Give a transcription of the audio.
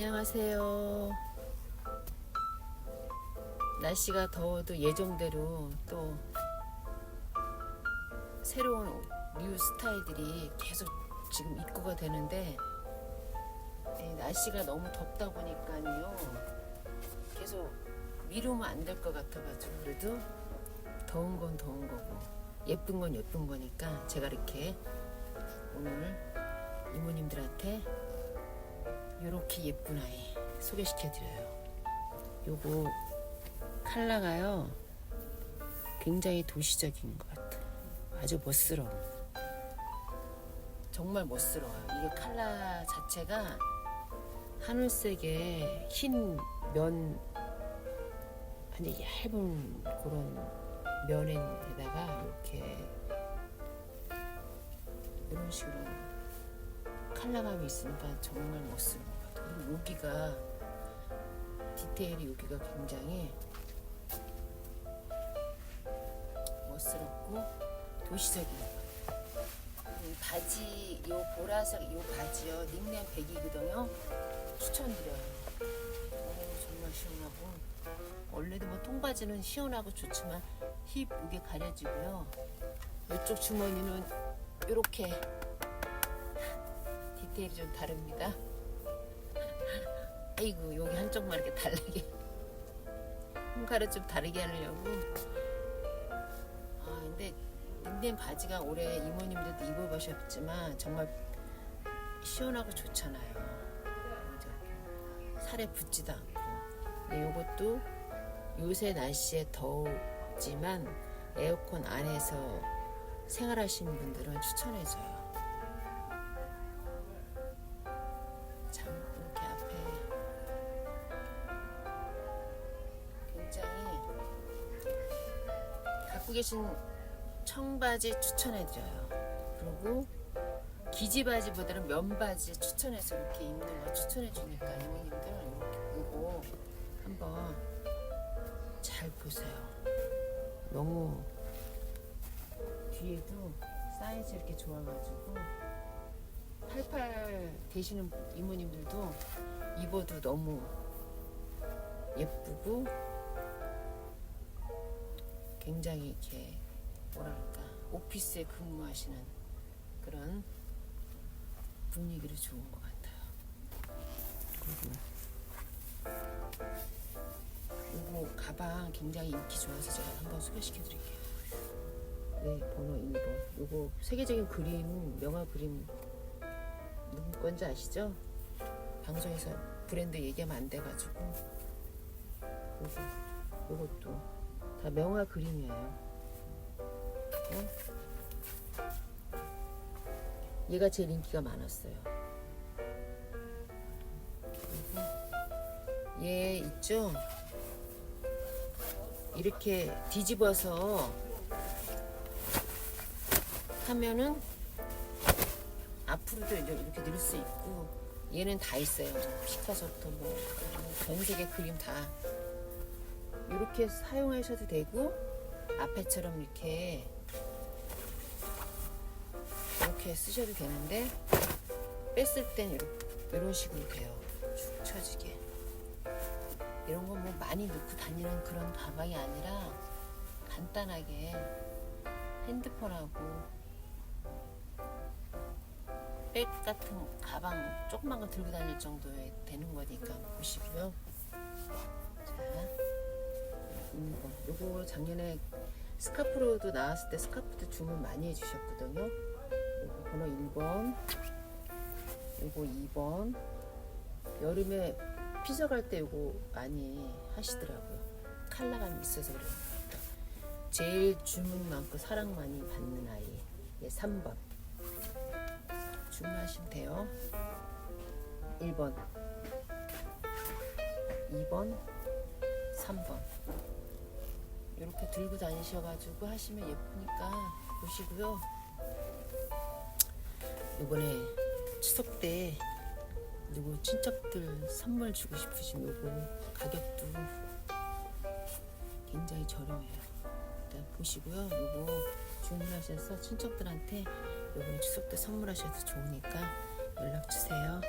안녕하세요. 날씨가 더워도 예정대로 또 새로운 뉴 스타일들이 계속 지금 입고가 되는데 예, 날씨가 너무 덥다 보니까요 계속 미루면 안 될 것 같아가지고 그래도 더운 건 더운 거고 예쁜 건 예쁜 거니까 제가 이렇게 오늘 이모님들한테 이렇게 예쁜 아이 소개시켜 드려요. 요거 컬러가요 굉장히 도시적인 것 같아요. 아주 멋스러워. 정말 멋스러워요. 이게 컬러 자체가 하늘색의 흰 면, 아니 얇은 그런 면에다가 이렇게 이런 식으로 컬러감이 있으니까 정말 멋스러운 것 같아요. 그리고 여기가 디테일이 여기가 굉장히 멋스럽고 도시적인. 이 바지, 요 보라색 요 바지요 닉네임 100이거든요. 추천드려요. 오, 정말 시원하고 원래도 뭐 통바지는 시원하고 좋지만 힙 이게 가려지고요. 이쪽 주머니는 이렇게 디테일이 좀 다릅니다. 아이고 여기 한쪽만 이렇게 다르게. 홈카를 좀 다르게 하려고. 아 근데 닉네임 바지가 올해 이모님들도 입어보셨지만 정말 시원하고 좋잖아요? 살에 붙지도 않고. 근데 이것도 요새 날씨에 더우지만 에어컨 안에서 생활하시는 분들은 추천해줘요 갖고 계신 청바지 추천해드려요. 그리고 기지바지보다는 면바지 추천해서 이렇게 입는 거 추천해주니까 이모님들 이렇게 보고 한번 잘 보세요. 너무 뒤에도 사이즈 이렇게 좋아가지고 88 되시는 이모님들도 입어도 너무 예쁘고 굉장히 이렇게 뭐랄까 오피스에 근무하시는 그런 분위기로 좋은 것 같아요. 그리고 이거 가방 굉장히 인기 좋아서 제가 한번 소개시켜 드릴게요. 네, 번호 1번. 요거 세계적인 그림, 명화 그림 누구 건지 아시죠? 방송에서 브랜드 얘기하면 안 돼가지고 요거, 요것도 다 명화 그림이에요. 어? 얘가 제일 인기가 많았어요. 얘 있죠? 이렇게 뒤집어서 하면은 앞으로도 이렇게 넣을 수 있고 얘는 다 있어요. 피카소부터 뭐 전 세계 그림 다 이렇게 사용하셔도 되고 앞에처럼 이렇게 이렇게 쓰셔도 되는데 뺐을 땐 이렇게 이런 식으로 돼요. 축 처지게 이런 거뭐 많이 넣고 다니는 그런 가방이 아니라 간단하게 핸드폰하고 백 같은 가방 조그만 거 들고 다닐 정도에 되는 거니까 보시고요. 자, 이거 요거 작년에 스카프로도 나왔을 때 스카프도 주문 많이 해주셨거든요. 요거 번호 1번, 요거 2번. 여름에 피서 갈 때 요거 많이 하시더라고요. 컬러감이 있어서 그래요. 제일 주문 많고 사랑 많이 받는 아이. 예, 3번. 주문하시면 돼요. 1번, 2번, 3번. 이렇게 들고 다니셔가지고 하시면 예쁘니까 보시고요. 이번에 추석 때 누구 친척들 선물 주고 싶으시면 요거 가격도 굉장히 저렴해요. 일단 보시고요. 요거 주문하셔서 친척들한테 요번에 추석 때 선물하셔도 좋으니까 연락 주세요.